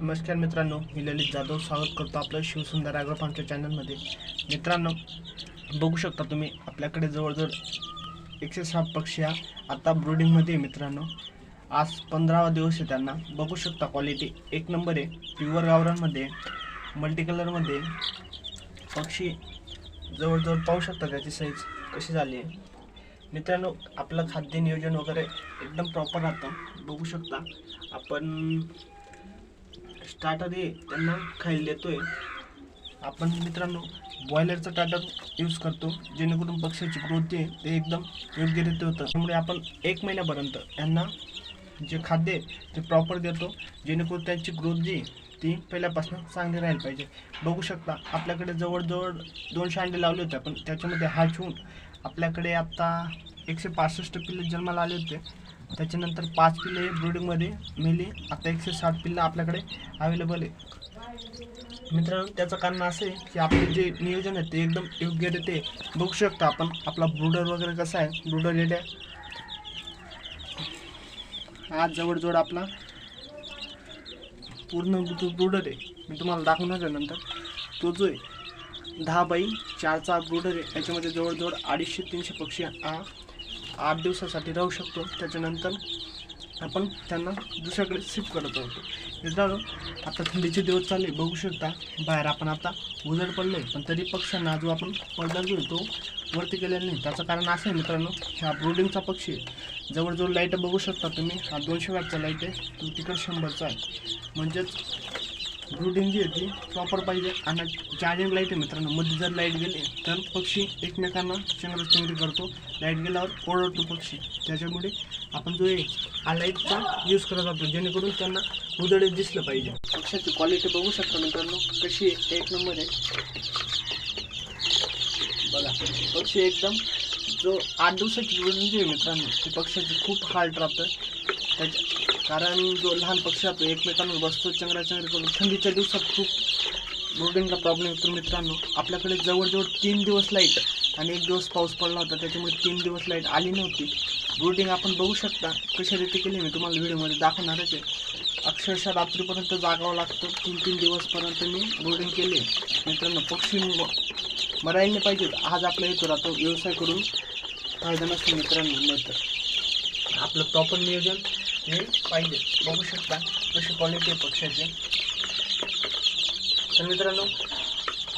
नमस्कार मित्रांनो मी ललित जाधव स्वागत करतो आपलं शिवसुंदर ॲग्रो फार्मच्या चॅनलमध्ये. मित्रांनो बघू शकता तुम्ही आपल्याकडे जवळजवळ एकशे साठ पक्षी हा आत्ता ब्रुडिंगमध्ये आहे मित्रांनो. आज पंधरावा दिवस आहे त्यांना. बघू शकता क्वालिटी एक नंबर आहे. प्युअर गावरांमध्ये मल्टी कलरमध्ये पक्षी जवळजवळ पाहू शकता त्याची साईज कशी झाली आहे. मित्रांनो आपलं खाद्य नियोजन वगैरे एकदम प्रॉपर राहतं. बघू शकता आपण स्टार्टर हे त्यांना खायला देतोय. आपण मित्रांनो बॉयलरचं टाटर यूज करतो जेणेकरून पक्ष्याची ग्रोथ आहे ते एकदम योग्यरित्या होतं. त्यामुळे आपण एक महिन्यापर्यंत यांना जे खाद्य आहे ते प्रॉपर देतो जेणेकरून त्यांची ग्रोथ जी ती पहिल्यापासून चांगली राहायला पाहिजे. बघू शकता आपल्याकडे जवळजवळ दोनशे अंडे लावले होते आपण त्याच्यामध्ये हाच होऊन आपल्याकडे आत्ता एकशे पासष्ट पिल्ले जन्माला आले होते. त्याच्यानंतर पाच पिल्ले ब्रुडिंगमध्ये मेली. आता एकशे साठ पिल्लं आपल्याकडे अवेलेबल आहे. मित्रांनो त्याचं कारण असं आहे की आपले जे नियोजन आहे ते एकदम योग्यरीते बघू शकता आपण. आपला ब्रुडर वगैरे कसा आहे? ब्रुडर रेड्या आज जवळजवळ आपला. पूर्ण जो ब्रुडर आहे. मी तुम्हाला दाखवणार नंतर. तो जो आहे दहा बाई चारचा ब्रुडर आहे. त्याच्यामध्ये जवळजवळ अडीचशे तीनशे पक्षी हा आठ दिवसासाठी राहू शकतो. त्याच्यानंतर आपण त्यांना दुसऱ्याकडे शिफ्ट करत होतो मित्रांनो आता थंडीचे दिवस चालले बघू शकता. बाहेर आपण आता उजड पडलो पण तरी पक्ष्यांना जो आपण पडदा जो तो वरती गेलेला नाही. त्याचं कारण असं आहे मित्रांनो हा ब्रोडिंगचा पक्षी आहे. जवळजवळ लाइट बघू शकता तुम्ही. हा दोनशे वॅटचा लाइट आहे. तो तिकडे शंभरचा आहे. म्हणजेच ब्रुडिंग जी आहे ती प्रॉपर पाहिजे. आणि चार्जिंग लाइट आहे मित्रांनो मध्ये जर लाइट गेली तर पक्षी एकमेकांना चिंगरी करतो. लाइट गेल्यावर ओरडतो पक्षी. त्याच्यामुळे आपण जो आहे हा लाईटचा यूज करत असतो जेणेकरून त्यांना उदळे दिसलं पाहिजे. पक्षाची क्वालिटी बघू शकता मित्रांनो कशी आहे. एक नंबर आहे. बघा पक्षी एकदम जो आठ दिवसाची ब्रुडिंग जी आहे मित्रांनो ती पक्षाची खूप हार्ट राहतं. त्याच्या कारण जो लहान पक्षी असतो एकमेकांवर बसतो चंगरा चंगरी करून. थंडीच्या दिवसात खूप ब्रोडिंगचा प्रॉब्लेम येतो मित्रांनो. आपल्याकडे जवळजवळ तीन दिवस लाइट आणि एक दिवस पाऊस पडला होता त्याच्यामुळे तीन दिवस लाइट आली नव्हती. ब्रोडिंग आपण बघू शकता कशा रीती केली मी तुम्हाला व्हिडिओमध्ये दाखवणारच आहे. अक्षरशः रात्रीपर्यंत जागावं लागतं. तीन तीन दिवसपर्यंत मी ब्रोडिंग केले. मित्रांनो पक्षी मरायला पाहिजेत. पाहिजे आज आपल्या इथं राहतो व्यवसाय करून. फायदा नसतो मित्रांनो नाही तर आपलं प्रॉपर नियोजन हे पाहिजे. बघू शकता कशी क्वालिटी आहे पक्ष्याची. तर मित्रांनो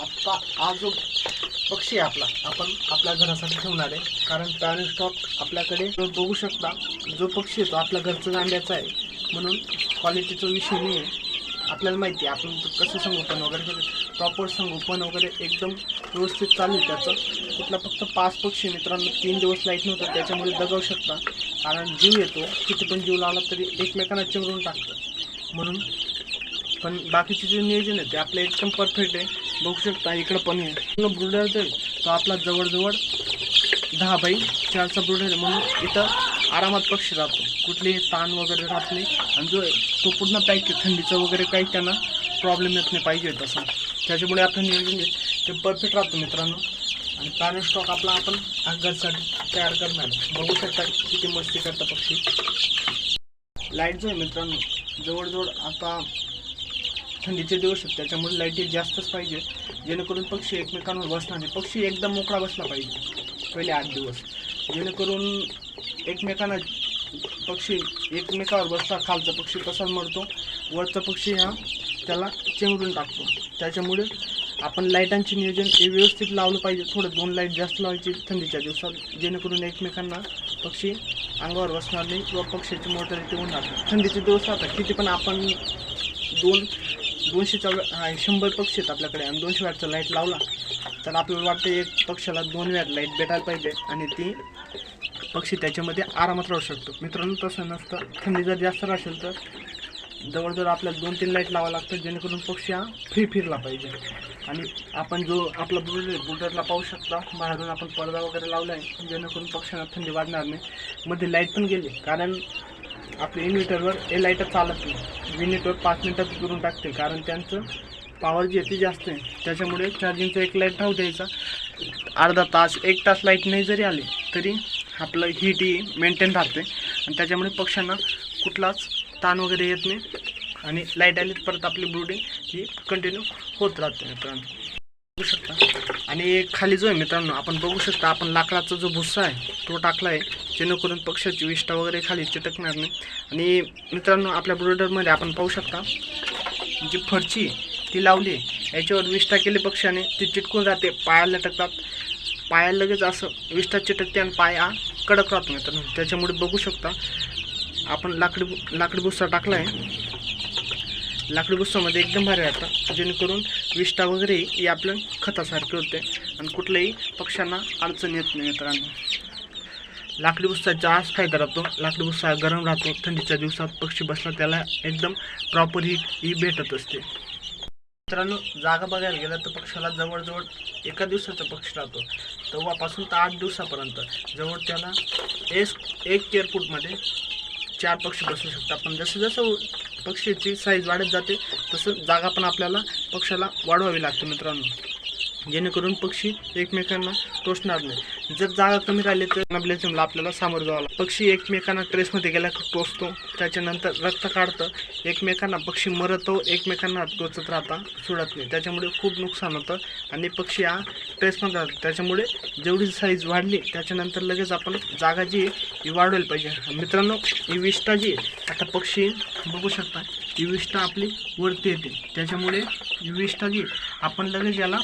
आत्ता हा जो पक्षी आहे आपला. आपण आपल्या घरासाठी ठेवणार आहे कारण प्राणी स्टॉक आपल्याकडे बघू शकता जो पक्षी आहे तो आपल्या घरचा अंड्याचा आहे. म्हणून क्वालिटीचा विषय नाही आहे आपल्याला माहिती आहे. आपण कसं संगोपन वगैरे प्रॉपर संगोपन वगैरे एकदम व्यवस्थित चालू आहे त्याचं. कुठला फक्त पाच पक्षी मित्रांनो तीन दिवस लाइट नव्हतं त्याच्यामुळे दगावू शकता. कारण जीव येतो किती पण जीव लावला तरी एकमेकांना चिमरून टाकतं. म्हणून पण बाकीचे जे नियोजन आहे ते आपलं एकदम परफेक्ट आहे. बघू शकता इकडं पण आहे. ब्रुडर जो तो आपला जवळजवळ दहा बाई चारचा ब्रुडर आहे. म्हणून इथं आरामात पक्षी राहतो. कुठलेही ताण वगैरे राहत नाही. आणि जो आहे तो पूर्ण पॅक थंडीचं वगैरे काही त्यांना प्रॉब्लेम येत नाही पाहिजे तसं. त्याच्यामुळे आपलं नियोजन आहे. ते परफेक्ट राहतो मित्रांनो. आणि पॅरेंट स्टॉक आपला आपण घरसाठी तयार करणार. बघू शकता किती मस्ती करता पक्षी. लाइट जो आहे मित्रांनो जवळजवळ आता थंडीचे दिवस आहेत त्याच्यामुळे लाईटी जास्तच पाहिजे. जेणेकरून पक्षी एकमेकांवर बसणार नाही. पक्षी एकदम मोकळा बसला पाहिजे पहिले आठ दिवस. जेणेकरून एकमेकांना पक्षी एकमेकावर बसता खालचा पक्षी कसा मरतो वरचा पक्षी हा त्याला चेंगडून टाकतो. त्याच्यामुळे आपण लाईटांचे नियोजन हे व्यवस्थित लावलं पाहिजे. थोडं दोन लाइट जास्त लावायची थंडीच्या दिवसात जेणेकरून एकमेकांना पक्षी अंगावर बसणार नाही किंवा पक्षीची मोटॅलिटी होणार नाही. थंडीचे दिवस राहतात किती पण आपण दोन दोनशेचा चौ शंभर पक्षी आहेत आपल्याकडे आणि दोनशे वॅटचा लाइट लावला तर आपल्याला वाटतं एक पक्षाला दोन वॅट लाइट भेटायला पाहिजे आणि ती पक्षी त्याच्यामध्ये आरामात राहू शकतो. मित्रांनो तसं नसतं. थंडी जर जास्त असेल तर जवळजवळ आपल्याला दोन तीन लाइट लावावं लागतं जेणेकरून पक्षी हा फ्री फिरला पाहिजे. आणि आपण जो आपला बुलर आहे पाहू शकता बाहेरून आपण पडदा वगैरे लावला आहे जेणेकरून पक्ष्यांना थंडी वाढणार नाही. मध्ये लाइट पण गेली कारण आपल्या इन्व्हर्टरवर हे लाइट चालत नाही. विनिटवर पाच मिनिटात करून टाकते कारण त्यांचं पॉवर जी आहे ती जास्त आहे. त्याच्यामुळे चार्जिंगचा एक लाइट राहू द्यायचा. अर्धा तास एक तास लाइट नाही जरी आली तरी आपलं हीट ही मेंटेन राहते. आणि त्याच्यामुळे पक्ष्यांना कुठलाच ताण वगैरे येत नाही. आणि लाइट आली परत आपली ब्रुडिंग ही कंटिन्यू होत राहते मित्रांनो. बघू शकता. आणि खाली जो आहे मित्रांनो आपण बघू शकता आपण लाकडाचा जो भुस्सा आहे तो टाकला आहे. जेणेकरून पक्षाची विष्ठा वगैरे खाली चिटकणार नाही. आणि मित्रांनो आपल्या ब्रोडरमध्ये आपण पाहू शकता जी फरची ती लावली आहे. याच्यावर विष्ठा केली पक्षाने ती चिटकून राहते पायाला लटकतात. पायाला लगेच असं विष्ठा चिटकते आणि पाय कडक राहतो मित्रांनो त्याच्यामुळे बघू शकता आपण लाकडी लाकडी भुस्सा टाकला आहे लाकडी भुस्सामध्ये एकदम भारी राहतं जेणेकरून विष्ठा वगैरे ही आपलं खतासारखे होते. आणि कुठल्याही पक्ष्यांना अडचण येत नाही मित्रांनो. लाकडी भुस्साचा आज फायदा राहतो. लाकडी भुस्सा गरम राहतो. थंडीच्या दिवसात पक्षी बसला त्याला एकदम प्रॉपर ही ही भेटत असते. मित्रांनो जागा बघायला गेलं तर पक्षाला जवळजवळ एका दिवसाचा पक्षी राहतो. तेव्हापासून तर आठ दिवसापर्यंत. जवळ त्याला एस एक एअरपोर्टमध्ये चार पक्षी बसू शकतात. पण जसं जसं पक्षीची साईज वाढत जाते तसं जागा पण आपल्याला पक्षाला वाढवावी लागते मित्रांनो. जेणेकरून पक्षी एकमेकांना टोचणार नाही. जर जागा कमी राहिली तर ब्लेसिंगला आपल्याला सामोरं जावं लागतं. पक्षी एकमेकांना ट्रेसमध्ये गेला टोचतो. त्याच्यानंतर रक्त काढतं. एकमेकांना पक्षी मरतो. एकमेकांना टोचत राहता सोडत नाही. त्याच्यामुळे खूप नुकसान होतं. आणि पक्षी हा ट्रेसमध्ये राहतो त्याच्यामुळे जेवढी साईज वाढली त्याच्यानंतर लगेच आपण जागा जी आहे ही वाढवायला पाहिजे. मित्रांनो ही विष्ठा जी आता पक्षी बघू शकता. ही विष्ठा आपली वरती येते. त्याच्यामुळे ही विष्ठा जी आपण लगेच याला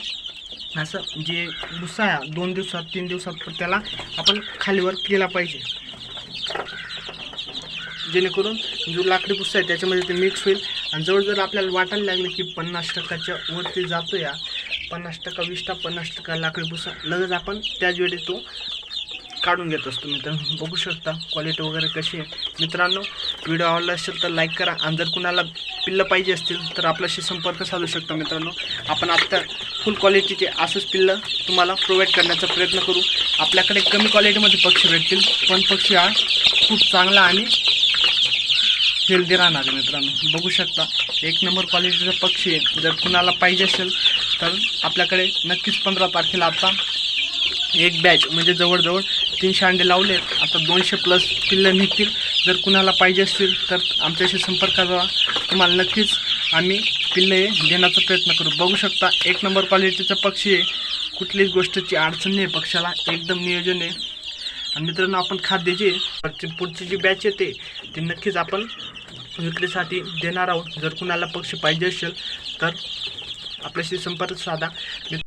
असं जे भुस्सा आहे दोन दिवसात तीन दिवसात त्याला आपण खालीवर केला पाहिजे. जेणेकरून जो लाकडी भुस्सा आहे त्याच्यामध्ये ते मिक्स होईल. आणि जवळ जर आपल्याला वाटायला लागलं की पन्नास टक्काच्या वरती जातो या पन्नास टक्का वीस टक्का पन्नास टक्का लाकडी भुस्सा लगेच आपण त्याच वेळी तो काढून घेत असतो मित्र. बघू शकता क्वालिटी वगैरे कशी आहे. मित्रांनो व्हिडिओ आवडला असेल तर लाईक करा. आणि जर कुणाला पिल्लं पाहिजे असतील तर आपल्याशी संपर्क साधू शकता मित्रांनो. आपण आत्ता फुल क्वालिटीचे असंच पिल्लं तुम्हाला प्रोव्हाइड करण्याचा प्रयत्न करू. आपल्याकडे कमी क्वालिटीमध्ये पक्षी भेटतील. पण पक्षी हा खूप चांगला आणि हेल्दी राहणार आहे मित्रांनो. बघू शकता एक नंबर क्वालिटीचा पक्षी आहे. जर कुणाला पाहिजे असेल तर आपल्याकडे नक्कीच पंधरा तारखेला आता एक बॅच म्हणजे जवळजवळ तीनशे अंडे लावले. आता दोनशे प्लस पिल्लं निघतील. जर कुणाला पाहिजे असतील तर आमच्याशी संपर्क करा. तुम्हाला नक्कीच आम्ही पिल्ले देण्याचा प्रयत्न करू. बघू शकता एक नंबर क्वालिटीचा पक्षी आहे. कुठलीच गोष्टीची अडचण नाही. पक्षाला एकदम नियोजन आहे. आणि मित्रांनो आपण खाद्य जे पुढची जी बॅच येते ती नक्कीच आपण विक्रीसाठी देणार आहोत. जर कुणाला पक्षी पाहिजे असेल तर आपल्याशी संपर्क साधा.